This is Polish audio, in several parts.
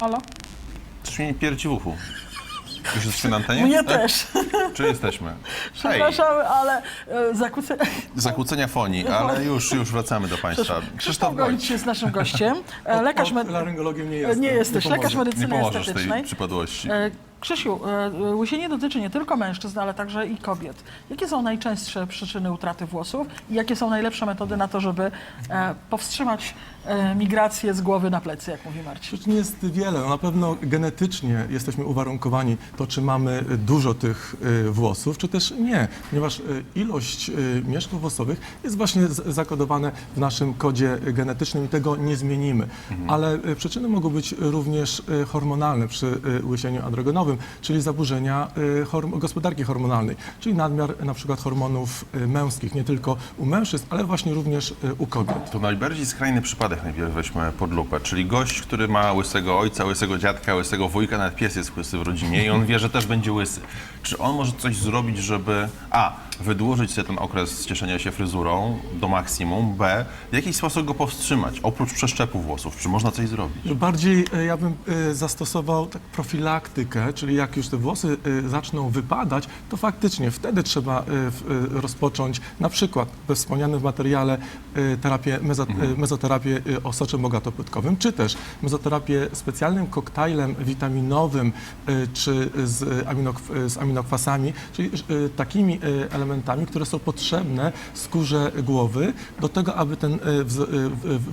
Halo? Coś mnie pierdzi w uchu. Już jesteśmy na antenie? Mnie Tak? też. Czy jesteśmy? Hej, Przepraszamy, ale e, zakłócę... zakłócenia fonii, ale już, już wracamy do Państwa. Krzysztof Golicz jest naszym gościem. E, Lekarz, med... Laryngologiem nie e, jestem. nie jesteś, pomoże. lekarz Nie medycyny pomożesz tej estetycznej. przypadłości. E, Krzysiu, e, łysienie dotyczy nie tylko mężczyzn, ale także i kobiet. Jakie są najczęstsze przyczyny utraty włosów i jakie są najlepsze metody na to, żeby e, powstrzymać e, migrację z głowy na plecy, jak mówi Marcin? Przyczyn jest wiele. Na pewno genetycznie jesteśmy uwarunkowani to, czy mamy dużo tych włosów, czy też nie, ponieważ ilość mieszków włosowych jest właśnie zakodowane w naszym kodzie genetycznym i tego nie zmienimy. Ale y, przyczyny mogą być również hormonalne przy łysieniu androgenowym, czyli zaburzenia y, gospodarki hormonalnej, czyli nadmiar na przykład hormonów y, męskich, nie tylko u mężczyzn, ale właśnie również y, u kobiet. To najbardziej skrajny przypadek najpierw weźmy pod lupę, czyli gość, który ma łysego ojca, łysego dziadka, łysego wujka, nawet pies jest łysy w rodzinie i on wie, że też będzie łysy. Czy on może coś zrobić, żeby a. wydłużyć sobie ten okres cieszenia się fryzurą do maksimum, b. w jakiś sposób go powstrzymać, oprócz przeszczepu włosów? Czy można coś zrobić? Bardziej e, ja bym e, zastosował tak profilaktykę, czyli jak już te włosy e, zaczną wypadać, to faktycznie wtedy trzeba w- e, rozpocząć na przykład we wspomnianym materiale terapię, e, mezoterapię osoczem bogatopłytkowym, czy też mezoterapię specjalnym koktajlem witaminowym czy z, z aminokwasami, czyli takimi elementami, które są potrzebne skórze głowy do tego, aby ten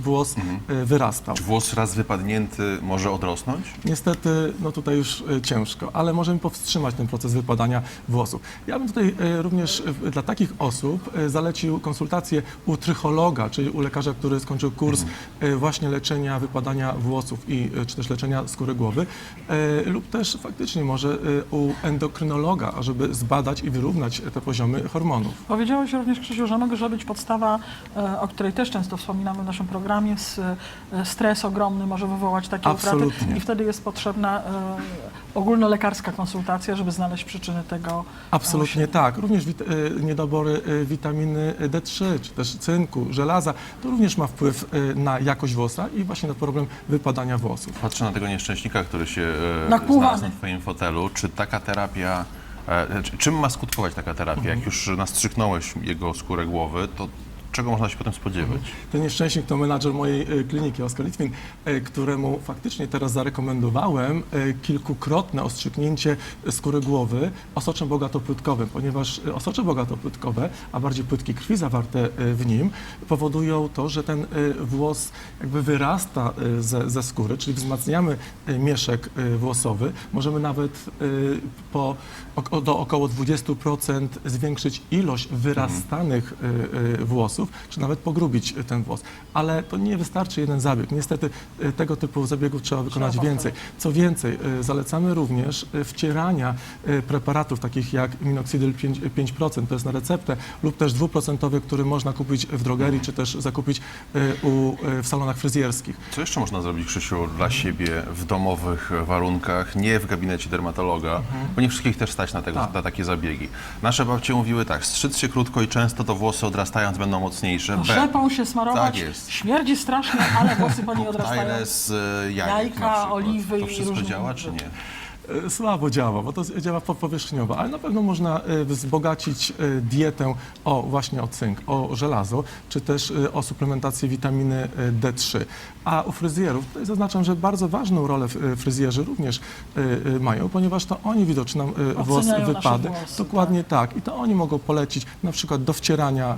włos e, wyrastał. Czy włos raz wypadnięty może odrosnąć? Niestety, no tutaj już e, ciężko, ale możemy powstrzymać ten proces wypadania włosów. Ja bym tutaj e, również e, dla takich osób e, zalecił konsultację u trychologa, czyli u lekarza, który skończył kurs e, właśnie leczenia wypadania włosów i czy też leczenia skóry głowy, lub też faktycznie może u endokrynologa, ażeby zbadać i wyrównać te poziomy hormonów. Powiedziałeś również, Krzysiu, że może być podstawa, o której też często wspominamy w naszym programie, stres ogromny może wywołać takie utraty Absolutnie. i wtedy jest potrzebna ogólnolekarska konsultacja, żeby znaleźć przyczyny tego. Absolutnie tak. Również wit- e, niedobory e, witaminy D3, czy też cynku, żelaza, to również ma wpływ e, na jakość włosa i właśnie na problem wypadania włosów. Patrzę na tego nieszczęśnika, który się Nakłuwany. znalazł na Twoim fotelu. Czy taka terapia, czy- czym ma skutkować taka terapia? Jak już nastrzyknąłeś jego skórę głowy, to czego można się potem spodziewać? Ten nieszczęśnik to menadżer mojej e, kliniki, Oskar Litwin, e, któremu faktycznie teraz zarekomendowałem e, kilkukrotne ostrzyknięcie skóry głowy osoczem bogatopłytkowym, ponieważ osocze bogatopłytkowe, a bardziej płytki krwi zawarte w nim, powodują to, że ten włos jakby wyrasta ze, ze skóry, czyli wzmacniamy mieszek włosowy. Możemy nawet po, do około 20% zwiększyć ilość wyrastanych e, włosów, czy nawet pogrubić e, ten włos. Ale to nie wystarczy jeden zabieg. Niestety e, tego typu zabiegów trzeba wykonać powtarzać. więcej. Co więcej, e, zalecamy również wcierania preparatów takich jak minoxidil 5%, 5% to jest na receptę, lub też dwuprocentowy, który można kupić w drogerii, czy też zakupić u, w salonach fryzjerskich. Co jeszcze można zrobić, Krzysiu, dla siebie w domowych warunkach, nie w gabinecie dermatologa, bo nie wszystkich też stać na, tego, Tak. na takie zabiegi. Nasze babcie mówiły tak, strzyc się krótko i często to włosy odrastając będą mocniejsze. B. Rzepą się smarować, Tak jest. śmierdzi strasznie, ale włosy po niej odrastają. Koktajle z e, jajek Jajka, przykład. oliwy To i wszystko różne działa, czy nie? E, Słabo działa, bo to działa po- powierzchniowo, ale na pewno można e, wzbogacić e, dietę o właśnie o cynk, o żelazo, czy też o suplementację witaminy e, D3. A u fryzjerów, tutaj zaznaczam, że bardzo ważną rolę fryzjerzy również mają, ponieważ to oni widocznie nam włos włosy, Dokładnie tak. I to oni mogą polecić na przykład do wcierania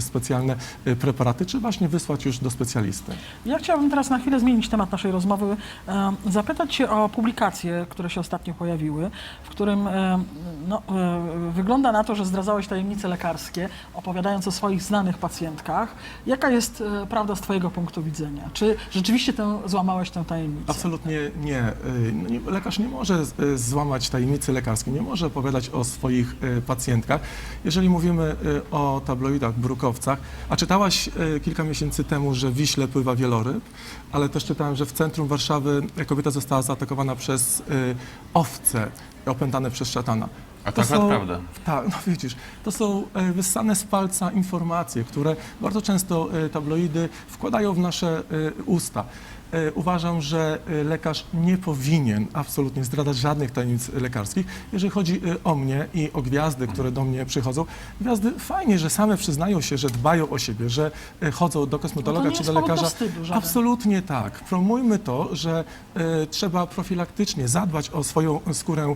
specjalne preparaty, czy właśnie wysłać już do specjalisty. Ja chciałabym teraz na chwilę zmienić temat naszej rozmowy, zapytać się o publikacje, które się ostatnio pojawiły, w którym e, no, e, wygląda na to, że zdradzałeś tajemnice lekarskie, opowiadając o swoich znanych pacjentkach. Jaka jest e, prawda z Twojego punktu widzenia? Czy rzeczywiście tę, złamałeś tę tajemnicę? Absolutnie nie. No. Lekarz nie może złamać tajemnicy lekarskiej, nie może opowiadać o swoich pacjentkach. Jeżeli mówimy o tabloidach, brukowcach, a czytałaś kilka miesięcy temu, że Wiśle pływa wieloryb, ale też czytałem, że w centrum Warszawy kobieta została zaatakowana przez owce opętane przez szatana. A to akurat prawda. Tak, no widzisz, to są e, wyssane z palca informacje, które bardzo często e, tabloidy wkładają w nasze e, usta. E, uważam, że e, lekarz nie powinien absolutnie zdradzać żadnych tajemnic lekarskich. Jeżeli chodzi e, o mnie i o gwiazdy, które do mnie przychodzą, gwiazdy fajnie, że same przyznają się, że dbają o siebie, że chodzą do kosmetologa No czy do do lekarza. wstydu żaden. Absolutnie tak. Promujmy to, że trzeba profilaktycznie zadbać o swoją skórę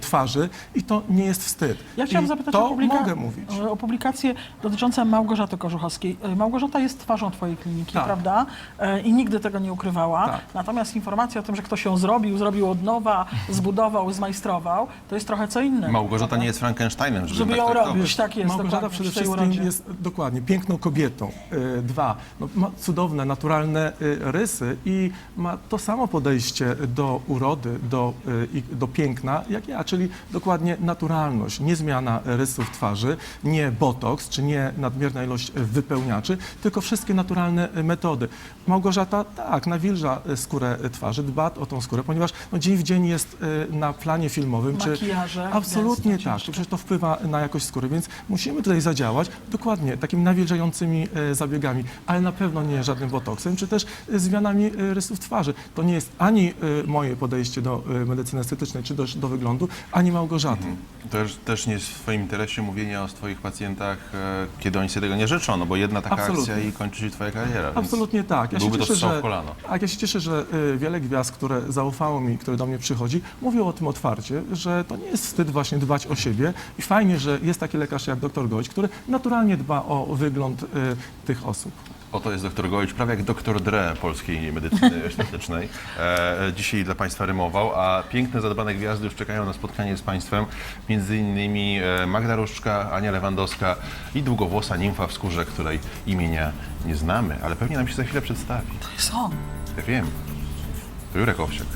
twarzy i to nie jest wstyd. Ja chciałam I zapytać o, publika- mówić. o publikację dotyczącą Małgorzaty Korzuchowskiej. E, Małgorzata jest twarzą Twojej kliniki, Tak. prawda? I nigdy tego nie ukrywała. Tak. Natomiast informacja o tym, że ktoś ją zrobił, zrobił od nowa, zbudował, zmajstrował, to jest trochę co innego. Małgorzata nie jest Frankensteinem, żeby, Żeby tak ją traktować. robić, tak jest. Małgorzata przede wszystkim urodzie. jest dokładnie piękną kobietą. E, Dwa, no, ma cudowne, naturalne e, rysy i ma to samo podejście do urody, do, e, do piękna jak ja, czyli dokładnie naturalność, nie zmiana rysów twarzy, nie botoks, czy nie nadmierna ilość wypełniaczy, tylko wszystkie naturalne metody. Małgorzata tak, nawilża e, skórę e, twarzy, dba o tą skórę, ponieważ no, dzień w dzień jest e, na planie filmowym. czy Makijaże, Absolutnie gęsto, tak. ciężko. Przecież to wpływa na jakość skóry, więc musimy tutaj zadziałać dokładnie takimi nawilżającymi zabiegami, ale na pewno nie żadnym botoksem, czy też zmianami rysów twarzy. To nie jest ani moje podejście do medycyny estetycznej, czy też do wyglądu, ani Małgorzaty. Też, też nie jest w Twoim interesie mówienie o swoich pacjentach, kiedy oni sobie tego nie życzą, no bo jedna taka Absolutnie. akcja i kończy się Twoja kariera. Absolutnie tak. Ja się byłby to cieszę, strzał że, w kolano. Tak, ja się cieszę, że y, wiele gwiazd, które zaufało mi, które do mnie przychodzi, mówią o tym otwarcie, że to nie jest wstyd właśnie dbać o siebie i fajnie, że jest taki lekarz jak dr Gość, który naturalnie dba o wygląd y, tych osób. Oto jest doktor Gołęć, prawie jak doktor Dre polskiej medycyny estetycznej. E, dzisiaj dla Państwa rymował, a piękne, zadbane gwiazdy już czekają na spotkanie z Państwem. Między innymi e, Magda Różczka, Ania Lewandowska i długowłosa nimfa w skórze, której imienia nie znamy, ale pewnie nam się za chwilę przedstawi. To jest on. Ja wiem. To Jurek Owsiak.